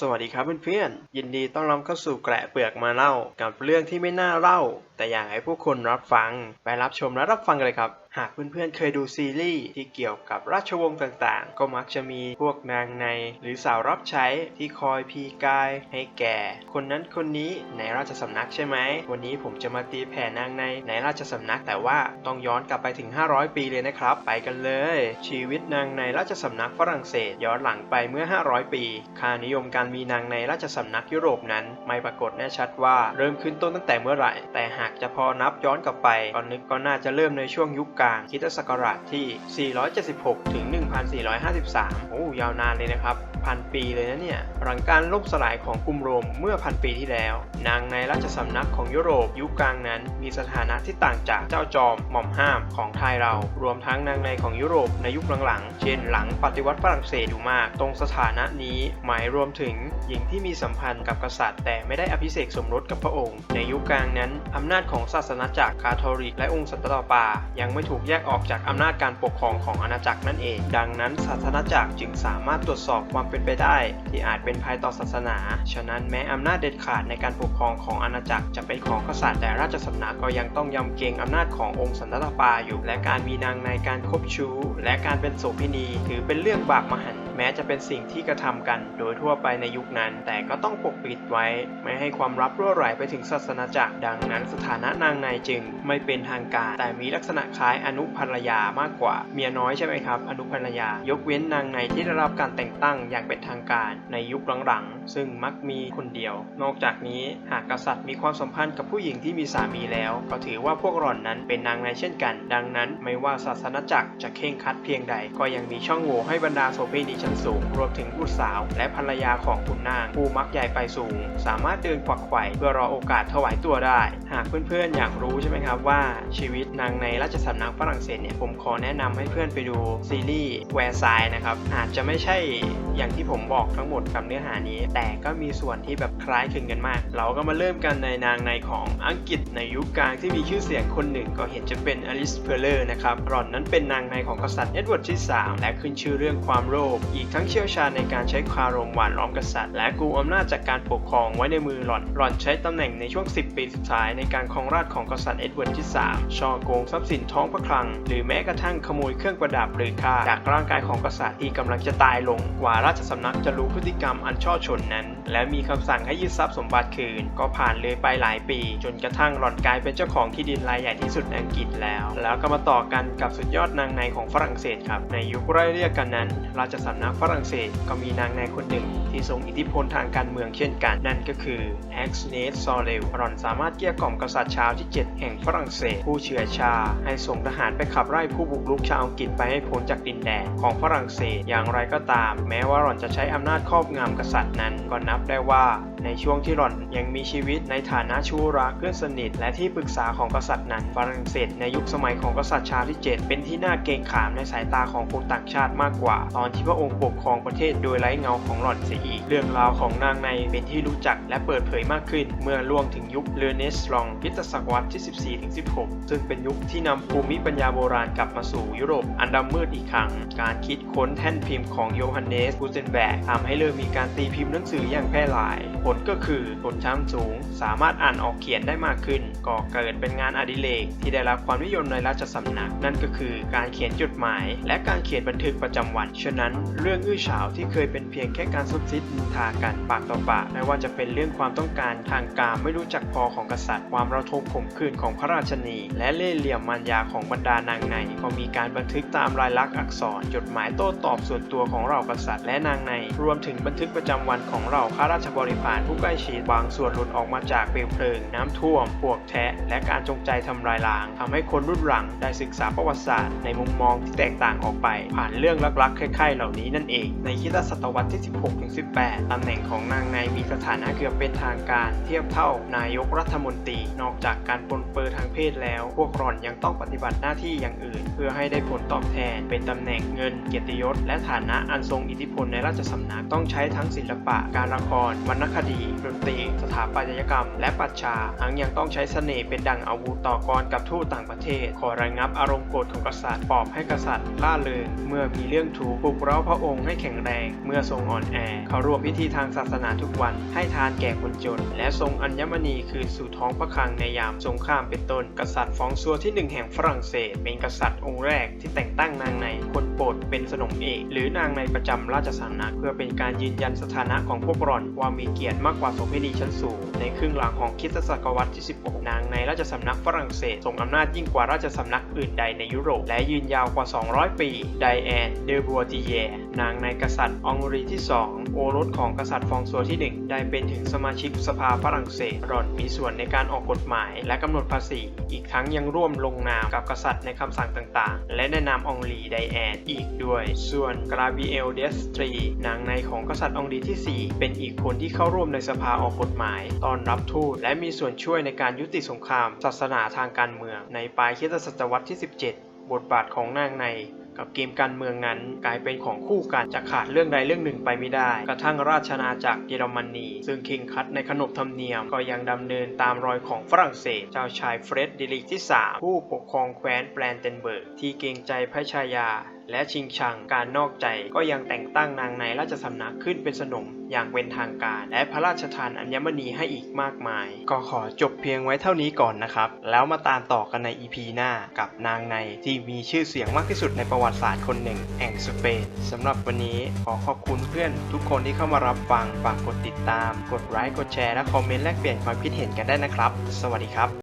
สวัสดีครับเพื่อนๆยินดีต้อนรับเข้าสู่แกะเปลือกมาเล่า กับเรื่องที่ไม่น่าเล่า แต่อยากให้ผู้คนรับฟัง ไปรับชมและรับฟังกันเลยครับ หากเพื่อนๆเคยดูซีรีส์ที่เกี่ยวกับราชวงศ์ต่างๆ ก็มักจะมีพวกนางใน หรือสาวรับใช้ที่คอยพีกายให้แก่ คนนั้นคนนี้ในราชสำนักใช่ไหม วันนี้ผมจะมาตีแผ่นางในในราชสำนัก แต่ว่าต้องย้อนกลับไปถึง 500 ปีเลยนะครับ ไปกันเลย ชีวิตนางในราชสำนักฝรั่งเศส ย้อนหลังไปเมื่อ 500 ปี ค่านิยมการมีนางในราชสำนักยุโรปนั้น ไม่ปรากฏแน่ชัดว่าเริ่มขึ้นต้นตั้งแต่เมื่อไหร่ แต่หากจะพอนับย้อนกลับไปก็นึกก็น่าจะเริ่มในช่วงยุคกลางคริสตศักราชที่ 476 ถึง 1453 โอ้ยาวนานเลยนะครับ พันปีเลยนะเนี่ย หลังการล่มสลายของกรุงโรมเมื่อพันปีที่แล้ว นางในราชสำนักของยุโรปยุคกลางนั้น มีสถานะที่ต่างจากเจ้าจอมหม่อมห้ามของไทยเรา รวมทั้งนางในของยุโรปในยุคหลังๆ เช่นหลังปฏิวัติฝรั่งเศสอยู่มาก ตรงสถานะนี้หมายรวมถึงหญิงที่มีสัมพันธ์กับกษัตริย์ แต่ไม่ได้อภิเษกสมรสกับพระองค์ ในยุคกลางนั้นอำนาจของศาสนาจักรคาทอลิก และองค์สันตะปา ยังไม่ถูกแยกออกจากอำนาจการปกครองของอาณาจักรนั่นเอง ดังนั้นศาสนาจักรจึงสามารถตรวจสอบความเป็นไปได้ ที่อาจเป็นภัยต่อศาสนา ฉะนั้นแม้อำนาจเด็ดขาดในการปกครองของอาณาจักรจะเป็นของกษัตริย์แต่ราชสำนักก็ยังต้องยำเกรงอำนาจขององค์สันตะปาอยู่ และการมีนางในการคบชู้ และการเป็นโสเภณีถือเป็นเรื่องบาปมหันต แม้จะเป็นสิ่งที่กระทำกันโดยทั่วไปในยุคนั้น แต่ก็ต้องปกปิดไว้ ไม่ให้ความลับรั่วไหลไปถึงศาสนาจักรดังนั้นสถานะนางในจึง ไม่เป็นทางการ แต่มีลักษณะคล้ายอนุภรรยามากกว่า เมียน้อยใช่ไหมครับ อนุภรรยา ยกเว้นนางในที่ได้รับการแต่งตั้งอย่างเป็นทางการในยุคหลังๆ ซึ่งมักมีคนเดียว นอกจากนี้หากกษัตริย์มีความสัมพันธ์กับผู้หญิงที่มีสามีแล้ว ก็ถือว่าพวกหล่อนนั้นเป็นนางในเช่นกัน ดังนั้นไม่ว่าศาสนาจักรจะเข่งคัดเพียงใด ก็ยังมีช่องโหว่ให้บรรดาโสเภณีชนสูง รวมถึงบุตรสาว และภรรยาของขุนนาง ผู้มักใหญ่ไปสูง สามารถเดินขวักไขว่เพื่อรอโอกาสถวายตัวได้ หากเพื่อนๆ อยากรู้ใช่ไหมครับว่า ชีวิตนางในราชสำนักฝรั่งเศสเนี่ยผมขอแนะนำให้เพื่อนไปดูซีรีส์แวร์ซายนะครับอาจจะไม่ใช่อย่างที่ผมบอกทั้งหมดกับเนื้อหานี้ แต่ก็มีส่วนที่แบบคล้ายคลึงกันมาก เราก็มาเริ่มกันในนางในของอังกฤษในยุคกลางที่มีชื่อเสียงคนหนึ่งก็เห็นจะเป็นอลิสเพลเลอร์นะครับหล่อนนั้นเป็นนางในของกษัตริย์เอ็ดเวิร์ดที่ 3 และขึ้นชื่อเรื่องความโลภอีกทั้งเชี่ยวชาญในการใช้คารมหวานล้อมกษัตริย์ และกุมอำนาจจากการปกครองไว้ในมือหล่อน หล่อนใช้ตำแหน่งในช่วง 10 ปีสุดท้ายในการครองราชของกษัตริย์เอ็ดเวิร์ดที่ 3 ช่อโกงทรัพย์สินท้องพระคลัง หรือแม้กระทั่งขโมยเครื่องประดับหรือค่าจากร่างกายของกษัตริย์ที่กำลังจะตายลง กว่าราชสำนักจะรู้พฤติกรรมอันช่อชนนั้น และมีคำสั่งให้ยึดทรัพย์สมบัติคืน ก็ผ่านเลยไปหลายปี จนกระทั่งหล่อนกลายเป็นเจ้าของที่ดินรายใหญ่ที่สุดในอังกฤษแล้ว แล้วก็มาต่อกันกับสุดยอดนางในของฝรั่งเศสครับในยุคไล่เรียกกันนั้น ราชสำนักฝรั่งเศสก็มีนางในคนหนึ่งที่ทรงอิทธิพลทางการเมืองเช่นกัน นั่นก็คือแอ็กซ์เนสซอเลลหล่อนสามารถเกลี้ยกล่อมกษัตริย์ชาวที่ 7 แห่งฝรั่งเศส ผู้เฉื่อชา ให้ส่งทหารไปขับไล่ผู้บุกรุกชาวอังกฤษไปให้พ้นจากดินแดนของฝรั่งเศสอย่างไรก็ตาม แม้ว่าหล่อนจะใช้อำนาจครอบงำกษัตริย์นั้นก็นับได้ว่าในช่วงที่หล่อนยังมีชีวิตในฐานะชู้รักเพื่อนสนิท และที่ปรึกษาของกษัตริย์นั้นฝรั่งเศสในยุคสมัยของกษัตริย์ชาที่ 7 เป็นที่น่าเกรงขามในสายตาของคนต่างชาติมากกว่า ตอนที่พระองค์ปกครองประเทศโดยไร้เงาของหล่อนเสียอีก เรื่องราวของนางในเป็นที่รู้จักและเปิดเผยมากขึ้น เมื่อล่วงถึงยุคเรเนสลองคริตศวรรษที่ 14-16 ซึ่งเป็นยุคที่นำภูมิปัญญาโบราณกลับมาสู่ยุโรปอันดำมืดอีกครั้ง การคิดค้นแท่นพิมพ์ของโยฮันเนสกูเทนแบกทำให้เริ่มมีการตีพิมพ์หนังสืออย่างแพร่หลาย ผลก็คือชนชั้นสูง สามารถอ่านออกเขียนได้มากขึ้น ก่อเกิดเป็นงานอดิเรกที่ได้รับความนิยมในราชสำนัก นั่นก็คือการเขียนจดหมาย และการเขียนบันทึกประจำวัน ฉะนั้นเรื่องอื้อฉาวที่เคยเป็นเพียงแค่การซุบซิบนินทากันปากต่อปากไม่ว่าจะเป็นเรื่องความต้องการทางการไม่รู้จักพอของกษัตริย์ ความระทมข่มขืนของพระราชนี และเล่ห์เหลี่ยมมารยาของบรรดานางในก็มีการบันทึกตามลายลักษณ์อักษร จดหมายโต้ตอบส่วนตัวของเหล่ากษัตริย์และนางใน รวมถึงบันทึกประจำวันของเหล่าข้าราชบริพารผู้ใกล้ชิดบางส่วนหลุดออกมาจากเปลวเพลิง น้ำท่วมปวกแทะ และการจงใจทำลายล้างทำให้คนรุ่นหลังได้ศึกษาประวัติศาสตร์ในมุมมองที่แตกต่างออกไป ผ่านเรื่องลักๆคล้ายๆเหล่านี้นั่นเอง ในคริสตศตวรรษที่ 16-18ตำแหน่งของนางในมีสถานะเกือบเป็นทางการ เทียบเท่านายกรัฐมนตรี นอกจากการปนเปื้อทางเพศแล้ว พวกหล่อนยังต้องปฏิบัติหน้าที่อย่างอื่น เพื่อให้ได้ผลตอบแทน เป็นตำแหน่งเงิน เกียรติยศ และฐานะอันทรงอิทธิพลในราชสำนักต้องใช้ทั้งศิลปะ การละครวรรณคดี ดนตรี สถาปัตยกรรม และปัจฉาทั้งยังต้องใช้เสน่ห์เป็นดั่งอาวุธต่อกรกับทูตต่างประเทศ ขอระงับอารมณ์โกรธของกษัตริย์ปอบให้กษัตริย์ล่าเริงเมื่อมีเรื่องถูกปลุกเร้าพระองค์ให้แข็งแรงเมื่อทรงอ่อนแอ เขาร่วมพิธีทางศาสนาทุกวัน ให้ทานแก่คนจน และทรงอัญมณีคืนสู่ท้องพระคลังในยามสงครามเป็นต้น กษัตริย์ฟองซัวที่หนึ่งแห่งฝรั่งเศส เป็นกษัตริย์องค์แรกที่แต่งตั้งนางในคนโปรดเป็นสนมเอก หรือนางในประจำราชสำนัก เพื่อเป็นการยืนยันสถานะของพวกหล่อนว่ามีเกียรติมากกว่าโสเภณีชั้นสูง ในครึ่งหลังของคริสตศตวรรษที่ 16 นางในราชสำนักฝรั่งเศสทรงอำนาจยิ่งกว่าราชสำนักอื่นใดในยุโรปและยืนยาวกว่า 200 ปี ไดแอน เดอบัวติเย นางในกษัตริย์องรีที่ 2 โอรสของกษัตริย์ฟองซัวที่ 1 ได้เป็นถึงสมาชิกสภาฝรั่งเศสหล่อนมีส่วนในการออกกฎหมาย และกำหนดภาษี อีกทั้งยังร่วมลงนามกับกษัตริย์ในคำสั่งต่างๆ และแนะนำองรีไดแอนอีกด้วย ส่วนกราบีเอลเดสตรีนางในของกษัตริย์องรีที่ 4 เป็นอีกคนที่เข้าร่วมในสภาออกกฎหมายตอนรับทูตและมีส่วนช่วยในการยุติสงคราม ศาสนาทางการเมือง ในปลายคริสตศตวรรษที่ 17 บทบาทของนางใน กับเกมการเมืองนั้น กลายเป็นของคู่กันจะขาดเรื่องใดเรื่องหนึ่งไปไม่ได้ กระทั่งราชนาจักรเยอรมนี ซึ่งเคร่งคัดในขนบธรรมเนียมก็ยังดำเนินตามรอยของฝรั่งเศส เจ้าชายเฟรดดิลิกที่ 3 ผู้ปกครองแคว้นแปลนเตนเบิร์กที่เกรงใจพระชายา และชิงชังการนอกใจก็ยังแต่งตั้งนางในราชสำนักขึ้นเป็นสนมอย่างเป็นทางการ และพระราชทานอัญมณีให้อีกมากมาย ก็ขอจบเพียงไว้เท่านี้ก่อนนะครับ แล้วมาตามต่อกันใน EP หน้ากับนางในที่มีชื่อเสียงมากที่สุดในประวัติศาสตร์คนหนึ่งแห่งสเปนสำหรับวันนี้ขอขอบคุณเพื่อนทุกคนที่เข้ามารับฟังฝากกดติดตาม กดไลค์กดแชร์และคอมเมนต์แลกเปลี่ยนความคิดเห็นกันได้นะครับ สวัสดีครับ